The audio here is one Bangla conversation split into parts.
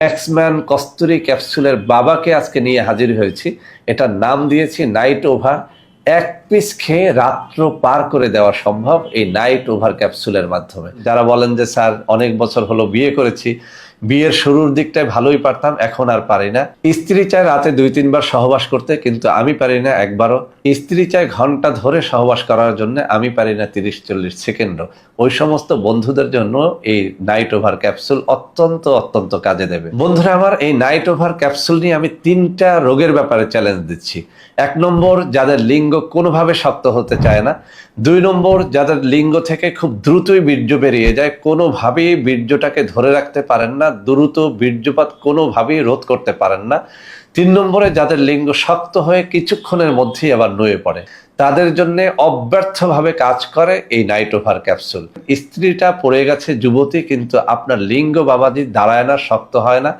এক্সম্যান কস্তুরি ক্যাপসুলের বাবাকে আজকে নিয়ে হাজির হয়েছি। এটার নাম দিয়েছি নাইট ওভা এক পিস খেয়ে রাত্র পার করে দেওয়া সম্ভব এই নাইট ওভার ক্যাপসুলের মাধ্যমে। যারা বলেন যে, স্যার, অনেক বছর হলো বিয়ে করেছি, বিয়ের শুরুর দিকটায় ভালোই পারতাম, এখন আর পারি না। স্ত্রী চায় রাতে দুই, তিনবার সহবাস করতে, কিন্তু আমি পারি না একবারও। স্ত্রী চায় ঘণ্টা ধরে সহবাস করার জন্য, আমি পারি না তিরিশ, চল্লিশ সেকেন্ডও। ওই সমস্ত বন্ধুদের জন্য এই নাইট ওভার ক্যাপসুল অত্যন্ত অত্যন্ত কাজে দেবে। বন্ধুরা আমার, এই নাইট ওভার ক্যাপসুল নিয়ে আমি তিনটা রোগের ব্যাপারে চ্যালেঞ্জ দিচ্ছি। এক নম্বর, যাদের লিঙ্গ কোনোভাবে শক্ত হতে চায় না। দুই নম্বর, যাদের লিঙ্গ থেকে খুব দ্রুতই বীর্য বেরিয়ে যায়, কোনোভাবেই বীর্যটাকে ধরে রাখতে পারেন না, দ্রুত বীর্যপাত কোনোভাবেই রোধ করতে পারেন না। তিন নম্বরে, যাদের লিঙ্গ শক্ত হয়ে কিছুক্ষণের মধ্যেই আবার নুয়ে পড়ে, তাদের জন্য অব্যর্থভাবে কাজ করে এই নাইট ওভার ক্যাপসুল। স্ত্রীটা পড়ে গেছে যুবতী, কিন্তু আপনার লিঙ্গ বাবাজি দাঁড়ায় না, শক্ত হয় না।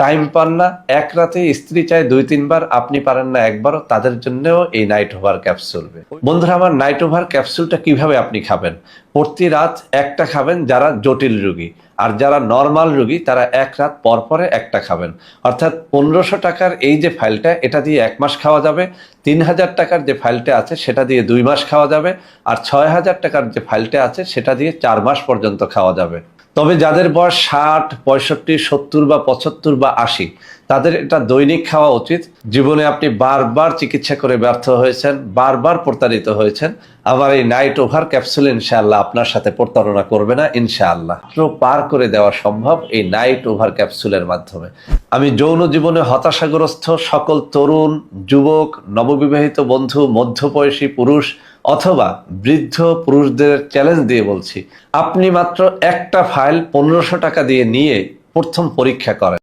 টাইম পান না। এক রাতে স্ত্রী চায় দুই, তিনবার। আপনি পারেন না একবারও। তাদের জন্যও এই নাইট ওভার ক্যাপসুল বন্ধুরা, আমার নাইট ওভার ক্যাপসুলটা কীভাবে আপনি খাবেন? প্রতি রাত একটা খাবেন যারা জটিল রুগী। আর যারা নর্মাল রুগী, তারা এক রাত পর পরে একটা খাবেন। অর্থাৎ পনেরোশো টাকার এই যে ফাইলটা এটা দিয়ে এক মাস খাওয়া যাবে। তিন হাজার টাকার যে ফাইলটা আছে, সেটা দিয়ে দুই মাস খাওয়া যাবে। আর ছয় হাজার টাকার যে ফাইলটা আছে, সেটা দিয়ে চার মাস পর্যন্ত খাওয়া যাবে। তবে যাদের বয়স ষাট, পঁয়ষট্টি, সত্তর বা পঁচাত্তর বা আশি, তাদের এটা দৈনিক খাওয়া উচিত। জীবনে আপনি বারবার চিকিৎসা করে ব্যর্থ হয়েছেন, বারবার প্রতারিত হয়েছেন। আবার এই নাইট ওভার ক্যাপসুল ইনশাআল্লাহ আপনার সাথে প্রতারণা করবে না, ইনশাআল্লাহ। পার করে দেওয়া সম্ভব এই নাইট ওভার ক্যাপসুলের মাধ্যমে। আমি যৌন জীবনে হতাশাগ্রস্ত সকল তরুণ, যুবক, নববিবাহিত বন্ধু, মধ্যবয়সী পুরুষ অথবা বৃদ্ধ পুরুষদের চ্যালেঞ্জ দিয়ে বলছি, আপনি মাত্র একটা ফাইল পনেরোশো টাকা দিয়ে নিয়ে প্রথম পরীক্ষা করেন।